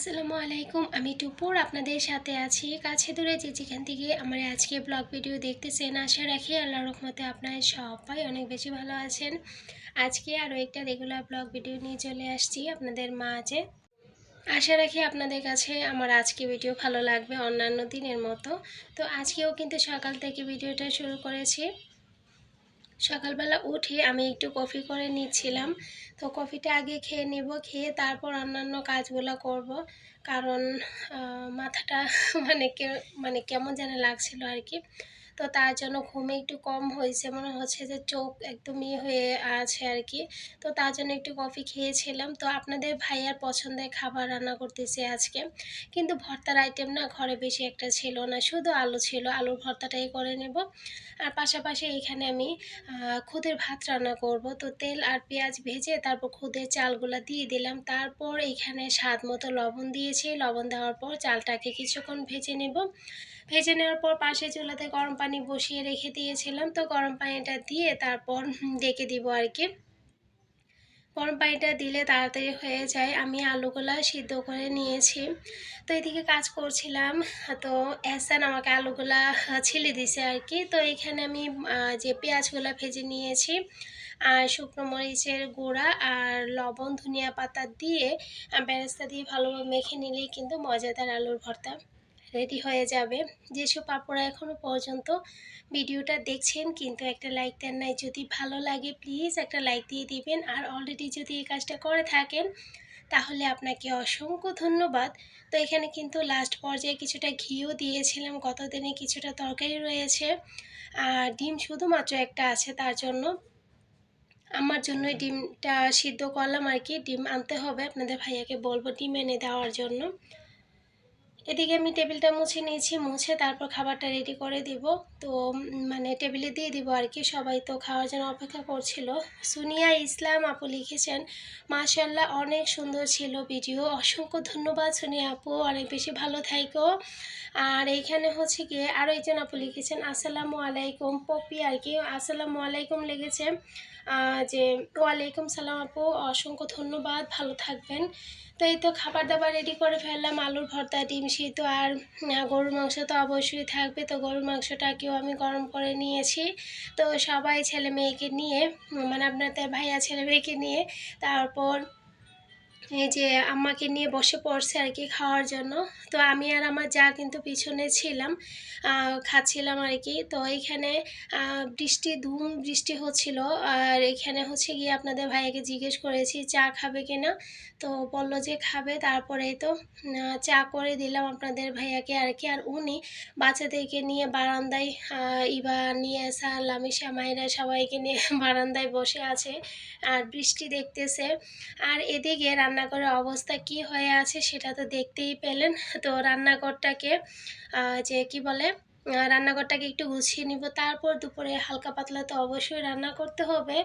আসসালামু আলাইকুম, আমি টুপুর আপনাদের সাথে আছি কাছে দূরে যে যেখান থেকে আমার আজকে ব্লগ ভিডিও দেখতেছেন, আশা রাখি আল্লাহ রহমতে আপনারা সবাই অনেক বেশি ভালো আছেন। আজকে আরও একটা রেগুলার ব্লগ ভিডিও নিয়ে চলে আসছি আপনাদের মা মাঝে। আশা রাখি আপনাদের কাছে আমার আজকে ভিডিও ভালো লাগবে অন্যান্য দিনের মতো। তো আজকেও কিন্তু সকাল থেকে ভিডিওটা শুরু করেছি। সকালবেলা উঠে আমি একটু কফি করে নিচ্ছিলাম। তো কফিটা আগে খেয়ে নেব, খেয়ে তারপর অন্যান্য কাজগুলো করব। কারণ মাথাটা মানে মানে কেমন যেন লাগছিল আর কি। তো তার জন্য ঘুমে একটু কম হয়েছে। মনে হচ্ছে যে চোখ একদম ইয়ে হয়ে আছে আর কি। তো তার জন্য একটু কফি খেয়েছিলাম। তো আপনাদের ভাইয়ার পছন্দের খাবার রান্না করতেছি আজকে। কিন্তু ভর্তার আইটেম না ঘরে বেশি একটা ছিল না। শুধু আলু ছিল। আলুর ভর্তাটাই করে নেব। আর পাশাপাশি এখানে আমি খুদের ভাত রান্না করব। তো তেল আর পেঁয়াজ ভেজে তারপর খুদের চালগুলো দিয়ে দিলাম। তারপর এখানে স্বাদ মতো লবণ দিয়েছি। লবণ দেওয়ার পর চালটাকে কিছুক্ষণ ভেজে নেব। ভেজে নেওয়ার পর পাশে চুলাতে গরম পানি বসিয়ে রেখে দিয়েছিলাম। তো গরম পানিটা দিয়ে তারপর ডেকে দিব আর কি। গরম পানিটা দিলে তাড়াতাড়ি হয়ে যায়। আমি আলুগুলা সিদ্ধ করে নিয়েছি। তো এদিকে কাজ করছিলাম। তো এসান আমাকে আলুগুলা ছিলে দিছে আর কি। তো এখানে আমি যে পেঁয়াজগুলা ভেজে নিয়েছি, আর শুকনো মরিচের গুঁড়া আর লবণ, ধনিয়া পাতা দিয়ে বেরেস্তা দিয়ে ভালোভাবে মেখে নিলেই কিন্তু মজাদার আলুর ভর্তা। রেডি হয়ে যাবে। যেসব পাপড়া এখনও পর্যন্ত ভিডিওটা দেখছেন, কিন্তু একটা লাইক দেন নাই। যদি ভালো লাগে প্লিজ একটা লাইক দিয়ে দিবেন। আর অলরেডি যদি এই কাজটা করে থাকেন, তাহলে আপনাকে অসংখ্য ধন্যবাদ। তো এখানে কিন্তু লাস্ট পর্যায়ে কিছুটা ঘিও দিয়েছিলাম। গত দিনে কিছুটা তরকারি রয়েছে। আর ডিম শুধুমাত্র একটা আছে তার জন্য। আমার জন্য ডিমটা সিদ্ধ করলাম আর কি। ডিম আনতে হবে। আপনাদের ভাইয়াকে বলব ডিম এনে দেওয়ার জন্য। এদিকে আমি টেবিলটা মুছে নিয়েছি, মুছে তারপর খাবারটা রেডি করে দিব। তো মানে টেবিলে দিয়ে দিব আর কি, সবাই তো খাওয়ার জন্য অপেক্ষা করছিল। সুনিয়া ইসলাম আপু লিখেছেন মাশাল্লাহ অনেক সুন্দর ছিল ভিডিও। অসংখ্য ধন্যবাদ সুনিয়া আপু, অনেক বেশি ভালো থাইকো। আর এইখানে হচ্ছে গিয়ে আরও একজন আপু লিখেছেন, আসসালামু আলাইকুম। পপি আর কি, আসসালামু আলাইকুম লেগেছে যে, ওয়ালাইকুম সালাম আপু, অসংখ্য ধন্যবাদ, ভালো থাকবেন। তো এই তো খাবার দাবার রেডি করে ফেললাম, আলুর ভর্তা, ডিম সিদ্ধ আর গরুর মাংস তো অবশ্যই থাকবে। তো গরুর মাংসটাকেও আমি গরম করে নিয়েছি। তো সবাই ছেলে মেয়েকে নিয়ে মানে আপনাদের ভাইয়া ছেলে মেয়েকে নিয়ে, তারপর এই যে আম্মাকে নিয়ে বসে পড়ছে আর কি খাওয়ার জন্য। তো আমি আর আমার যা কিন্তু পিছনে ছিলাম খাচ্ছিলাম আর কি। তো এইখানে বৃষ্টি, ধুম বৃষ্টি হচ্ছিল। আর এখানে হচ্ছে গিয়ে আপনাদের ভাইয়াকে জিজ্ঞেস করেছি, চা খাবে কিনা? তো বলল যে খাবে। তারপরে তো চা করে দিলাম আপনাদের ভাইয়াকে আর কি। আর উনি বাচ্চাদেরকে নিয়ে বারান্দায় ইবা নিয়ে আসা লামিশা মায়েরা সবাইকে নিয়ে বারান্দায় বসে আছে আর বৃষ্টি দেখতেছে। আর এদিকে রান্নাঘরের অবস্থা কি হয়ে আছে সেটা তো দেখতেই পেলেন। তো রান্নাঘরটাকে যে কি বলে রান্নাঘরটাকে একটু গুছিয়ে নিব। তারপর দুপুরে হালকা পাতলা তো অবশ্যই রান্না করতে হবে।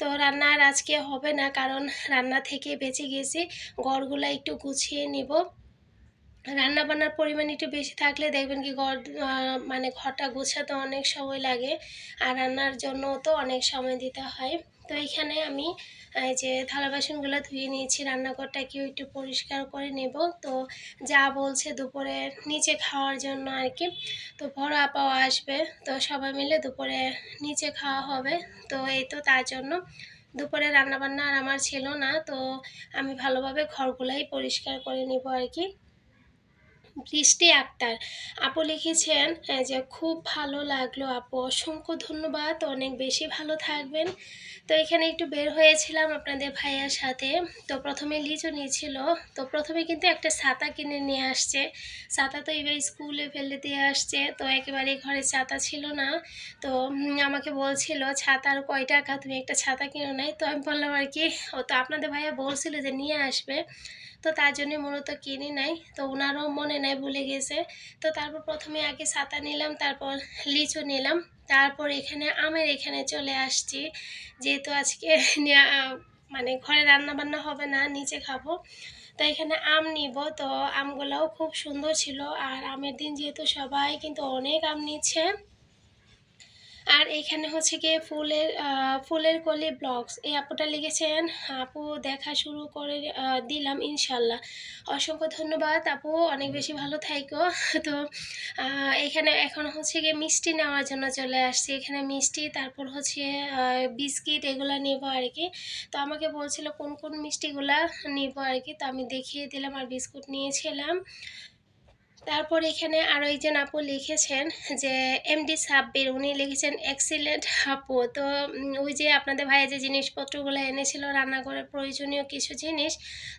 তো রান্না আর আজকে হবে না, কারণ রান্না থেকে বেঁচে গেছি। ঘরগুলো একটু গুছিয়ে নিব। রান্না বান্নার পরিমাণ একটু বেশি থাকলে দেখবেন কি ঘর মানে ঘরটা গুছাতে অনেক সময় লাগে। আর রান্নার জন্য তো অনেক সময় দিতে হয়। তো এখানে আমি এই যে থালা বাসনগুলো ধুয়ে নিয়েছি রান্নাঘরটাকেও একটু পরিষ্কার করে নেব। তো যা বলছে দুপুরে নিচে খাওয়ার জন্য আর কি। তো বড় আপাও আসবে, তো সবাই মিলে দুপুরে নিচে খাওয়া হবে। তো এই তো তার জন্য দুপুরে রান্নাবান্না আর আমার ছিল না, তো আমি ভালোভাবে ঘরগুলাই পরিষ্কার করে নিব আর কি। বৃষ্টি আক্তার। আপু লিখেছেন যে খুব ভালো লাগল আপু। অসংখ্য ধন্যবাদ। অনেক বেশি ভালো থাকবেন। তো এখানে একটু বের হয়েছিলাম আপনাদের ভাইয়ার সাথে। তো প্রথমে লিচু নিয়েছিল। তো প্রথমে কিন্তু একটা ছাতা কিনে নিয়ে আসছে। ছাতা তো এবার স্কুলে ফেলে দিয়ে আসছে। তো একেবারে ঘরে ছাতা ছিল না। তো আমাকে বলছিল, ছাতার কয় টাকা? তুমি একটা ছাতা কিনো নাই? তো আমি বললাম, আর কি? ও তো আপনাদের ভাইয়া বলছিল যে নিয়ে আসবে। তো তার জন্য মূলত কিনি নাই। তো ওনারও মনে নাই, ভুলে গেছে। তো তারপর প্রথমে আগে ছাতা নিলাম, তারপর লিচু নিলাম। তারপর এখানে আমের এখানে চলে আসছি। যেহেতু আজকে মানে ঘরে রান্না বান্না হবে না, নিচে খাব। তো এখানে আম নিব। তো আমগুলোও খুব সুন্দর ছিল। আর আমের দিন যেহেতু সবাই কিন্তু অনেক আম নিচ্ছে। আর এখানে হচ্ছে গিয়ে ফুলের ফুলের কলি ব্লগস এই আপুটা লিখেছেন, আপু দেখা শুরু করে দিলাম ইনশাল্লাহ। অসংখ্য ধন্যবাদ আপু, অনেক বেশি ভালো থাইকো। তো এখানে এখন হচ্ছে গিয়ে মিষ্টি নেওয়ার জন্য চলে আসছি। এখানে মিষ্টি, তারপর হচ্ছে বিস্কিট এগুলো নেব আর কি। তো আমাকে বলছিল কোন কোন মিষ্টিগুলা নিব আর কি। তো আমি দেখিয়ে দিলাম আর বিস্কুট নিয়েছিলাম। তারপর এখানে আরও একজন আপু লিখেছেন যে এমডি সাব্বির, উনি লিখেছেন এক্সিলেন্ট আপু। তো ওই যে আপনাদের ভাইয়া যে জিনিসপত্রগুলো এনেছিল, রান্নাঘরের প্রয়োজনীয় কিছু জিনিস,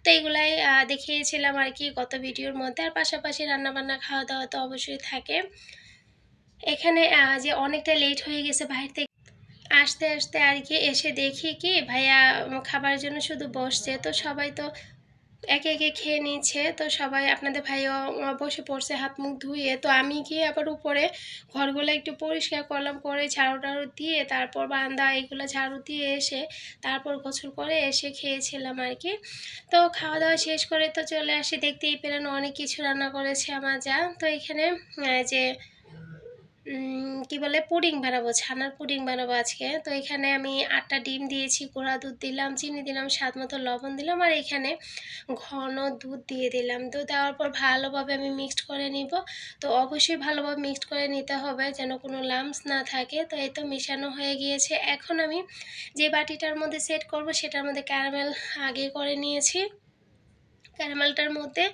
তো এইগুলাই দেখিয়েছিলাম আর কি গত ভিডিওর মধ্যে। আর পাশাপাশি রান্নাবান্না খাওয়া দাওয়া তো অবশ্যই থাকে। এখানে যে অনেকটা লেট হয়ে গেছে বাইরে থেকে, আসতে আসতে আর কি এসে দেখি কি ভাইয়া খাবার জন্য শুধু বসছে। তো সবাই তো একে একে খেয়ে নিচ্ছে। তো সবাই আপনাদের ভাইও বসে পড়ছে, হাত মুখ ধুয়ে। তো আমি গিয়ে আবার উপরে ঘরগুলো একটু পরিষ্কার করলাম, করে ঝাড়ু টাড়ু দিয়ে তারপর বারান্দা এগুলো ঝাড়ু দিয়ে এসে তারপর গোসল করে এসে খেয়েছিলাম আর কি। তো খাওয়া দাওয়া শেষ করে তো চলে আসি। দেখতেই পেলেন অনেক কিছু রান্না করেছে আমার যা। তো এখানে যে কি বলে, পুডিং বানাবো, ছানার পুডিং বানাবো আজকে। তো এখানে আমি আটটা ডিম দিয়েছি, গুঁড়া দুধ দিলাম, চিনি দিলাম, স্বাদ মতো লবণ দিলাম, আর এখানে ঘন দুধ দিয়ে দিলাম। তো দেওয়ার পর ভালোভাবে আমি মিক্সড করে নিব। তো অবশ্যই ভালোভাবে মিক্সড করে নিতে হবে যেন কোনো লামস না থাকে। তো এই তো মেশানো হয়ে গিয়েছে। এখন আমি যে বাটিটার মধ্যে সেট করব, সেটার মধ্যে ক্যারামেল আগে করে নিয়েছি। ক্যারামেলটার মধ্যে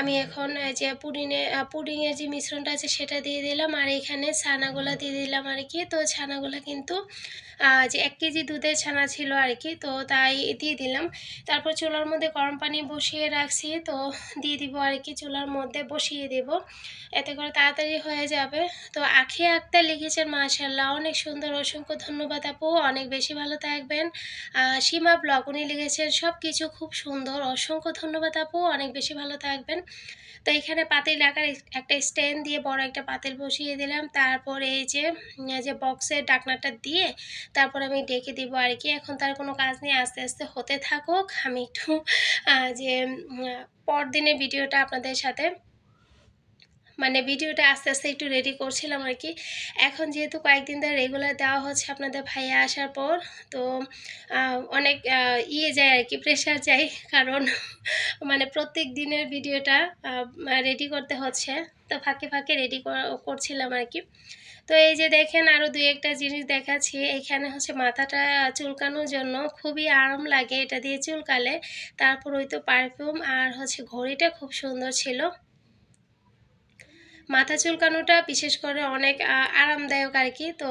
আমি এখন যে পুডিনে পুডিংয়ের যে মিশ্রণটা আছে সেটা দিয়ে দিলাম আর এখানে ছানাগুলো দিয়ে দিলাম আর কি। তো ছানাগুলো কিন্তু যে এক কেজি দুধের ছানা ছিল আর কি, তো তাই দিয়ে দিলাম। তারপর চুলার মধ্যে গরম পানি বসিয়ে রাখছি, তো দিয়ে দিব আর কি চুলার মধ্যে বসিয়ে দেব। এতে করে তাড়াতাড়ি হয়ে যাবে। তো আখি আক্তার লিখেছেন মাশাল্লাহ অনেক সুন্দর। অসংখ্য ধন্যবাদ আপু, অনেক বেশি ভালো থাকবেন। সীমা ব্লগ, উনি লিখেছেন সব কিছু খুব সুন্দর। অসংখ্য ধন্যবাদ আপু। অনেক বেশি ভালো থাকবেন। তো এখানে পাতিল রাখার একটা স্ট্যান্ড দিয়ে বড় একটা পাতিল বসিয়ে দিলাম। তারপর এই যে যে বক্সের ডাকনাটা দিয়ে তারপর আমি ডেকে দিব আর কি। এখন তার কোনো কাজ নেই, আস্তে আস্তে হতে থাকুক। আমি একটু যে পরদিনের ভিডিওটা আপনাদের সাথে মানে ভিডিওটা আস্তে আস্তে একটু রেডি করছিলাম আর কি। এখন যেহেতু কয়েকদিন ধরে রেগুলার দেওয়া হচ্ছে আপনাদের ভাইয়া আসার পর, তো অনেক ইয়ে যায় আর কি প্রেশার যায়। কারণ মানে প্রত্যেক দিনের ভিডিওটা রেডি করতে হচ্ছে। তো ফাঁকে ফাঁকে রেডি করছিলাম আর কি। তো এই যে দেখেন আরও দুই একটা জিনিস দেখাচ্ছি। এখানে হচ্ছে মাথাটা চুলকানোর জন্য খুবই আরাম লাগে এটা দিয়ে চুলকালে। তারপর ওই তো পারফিউম আর হচ্ছে ঘড়িটা খুব সুন্দর ছিল। মাথা চুলকানোটা বিশেষ করে অনেক আরামদায়ক আর কি। তো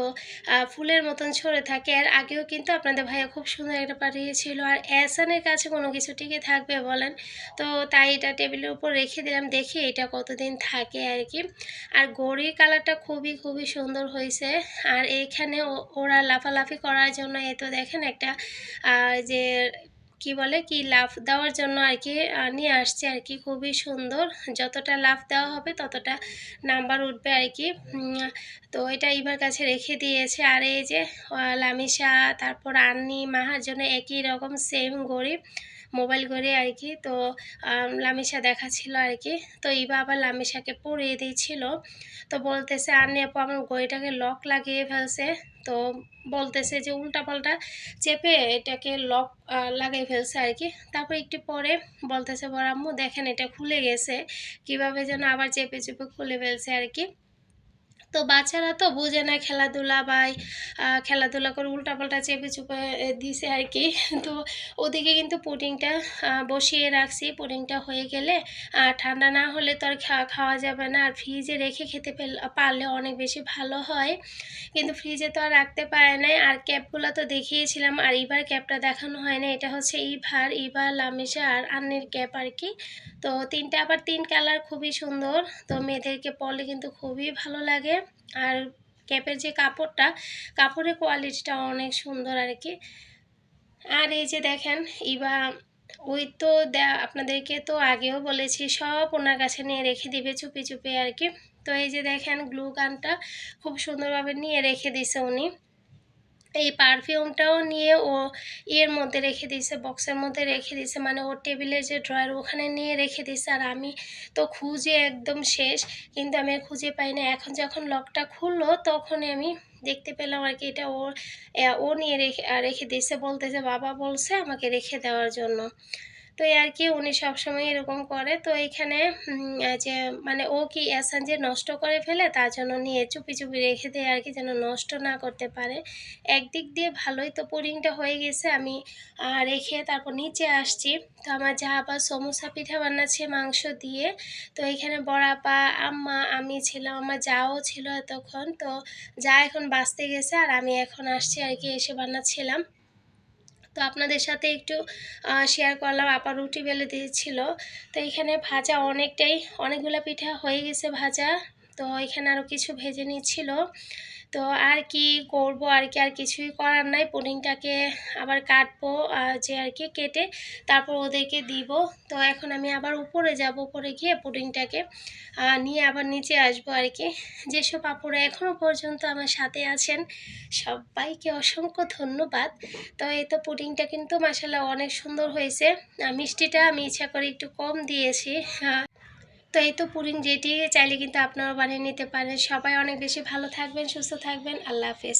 ফুলের মতন ছড়ে থাকে। আর আগেও কিন্তু আপনাদের ভাইয়া খুব সুন্দর একটা পাঠিয়েছিল। আর এহসানের কাছে কোনো কিছু টিকে থাকবে বলেন? তো তাই এটা টেবিলের উপর রেখে দিলাম। দেখি এটা কতদিন থাকে আর কি। আর গড়ির কালারটা খুবই খুবই সুন্দর হয়েছে। আর এইখানে ও- ওরা লাফালাফি করার জন্য এ তো দেখেন একটা যে কি বলে, কি লাভ দেওয়ার জন্য আর কি নিয়ে আসছে আর কি খুবই সুন্দর। যতটা লাভ দেওয়া হবে ততটা নাম্বার উঠবে আর কি তো এটা এবার কাছে রেখে দিয়েছে। আর এই যে লামিশা, তারপর আন্নি মাহার জন্য একই রকম সেম গরিব। মোবাইল করে আর কি তো লামিসা দেখাচ্ছিল আর কি তো ইবা আবার লামিসাকে পরিয়ে দিয়েছিল। তো বলতেছে আর আপু, আমার ঘড়িটাকে লক লাগিয়ে ফেলছে। তো বলতেছে যে, উল্টাপাল্টা চেপে এটাকে লক লাগিয়ে ফেলছে আর কি তারপর একটু পরে বলতেছে, বড় আম্মু, দেখেন এটা খুলে গেছে। কীভাবে যেন আবার চেপে চেপে খুলে ফেলছে আর কি তো বাচ্চারা তো বোঝে না খেলাধুলা বা খেলাধুলা করে উল্টাপাল্টা চেপে চুপে দিছে আর কি। তো ওদিকে কিন্তু পুডিংটা বসিয়ে রাখছি। পুডিংটা হয়ে গেলে আর ঠান্ডা না হলে তো আর খাওয়া যাবে না। আর ফ্রিজে রেখে খেতে পারলে অনেক বেশি ভালো হয়। কিন্তু ফ্রিজে তো আর রাখতে পারে নাই। আর ক্যাপগুলো তো দেখিয়েছিলাম, আর এবার ক্যাপটা দেখানো হয় না এটা হচ্ছে ইভার ইভার লামিসা আর আন্নির ক্যাপ আর কি। তো তিনটা, আবার তিন কালার খুবই সুন্দর। তো মেয়েদেরকে পরলে কিন্তু খুবই ভালো লাগে। আর ক্যাপের যে কাপড়টা, কাপড়ের কোয়ালিটিটা অনেক সুন্দর আর কি আর এই যে দেখেন, ইবা, ওই তো আপনাদেরকে তো আগেও বলেছি, সব ওনার কাছে নিয়ে রেখে দিবে চুপি চুপি আর কি তো এই যে দেখেন গ্লু গানটা খুব সুন্দরভাবে নিয়ে রেখে দিছে উনি। এই পারফিউমটাও নিয়ে ও ইয়ের মধ্যে রেখে দিয়েছে বক্সের মধ্যে রেখে দিয়েছে। মানে ওর টেবিলের যে ড্রয়ার ওখানে নিয়ে রেখে দিয়েছে। আর আমি তো খুঁজে একদম শেষ, কিন্তু আমি খুঁজে পাই না। এখন যখন লকটা খুললো তখন আমি দেখতে পেলাম আর কি, এটা ও ও নিয়ে রেখে রেখে দিয়েছে। বলতেছে, বাবা বলছে আমাকে রেখে দেওয়ার জন্য। তো এই আর কি উনি সবসময় এরকম করে। তো এখানে যে মানে ও কি অ্যাসান যে নষ্ট করে ফেলে, তার জন্য নিয়ে চুপি চুপি রেখে দেয় আর কি যেন নষ্ট না করতে পারে। একদিক দিয়ে ভালোই তো পুডিংটা হয়ে গেছে, আমি রেখে তারপর নিচে আসছি। তো আমার যা আবার সমোসা, পিঠা বানাচ্ছে মাংস দিয়ে, তো এখানে বড়াপা, আম্মা, আমি ছিলাম, আমার যাও ছিল এতক্ষণ। তো যা এখন বাঁচতে গেছে, আর আমি এখন আসছি আর কি এসে বানাচ্ছিলাম তো আপনাদের সাথে একটু শেয়ার করলাম। আপা রুটি বেলে দিয়েছিল। তো এখানে ভাজা অনেকটাই, অনেকগুলো পিঠা হয়ে গেছে ভাজা। তো এখানে আরও কিছু ভেজে নিচ্ছিল। তো আর কি করব, আর কি আর কিছুই করার নাই। পুডিংটাকে আবার কাটবো যে আর কি কেটে তারপর ওদেরকে দিব। তো এখন আমি আবার উপরে যাব, উপরে গিয়ে পুডিংটাকে নিয়ে আবার নিচে আসব আর কি। যেসব আপুরা এখনও পর্যন্ত আমার সাথে আছেন, সবাইকে অসংখ্য ধন্যবাদ। তো এই তো পুডিংটা কিন্তু মাসাল্লাহ অনেক সুন্দর হয়েছে। মিষ্টিটা আমি ইচ্ছা করে একটু কম দিয়েছি। তো এই তো পুরিন যেটি চাইলে কিন্তু আপনারা বানিয়ে নিতে পারেন। সবাই অনেক বেশি ভালো থাকবেন, সুস্থ থাকবেন। আল্লাহ হাফেজ।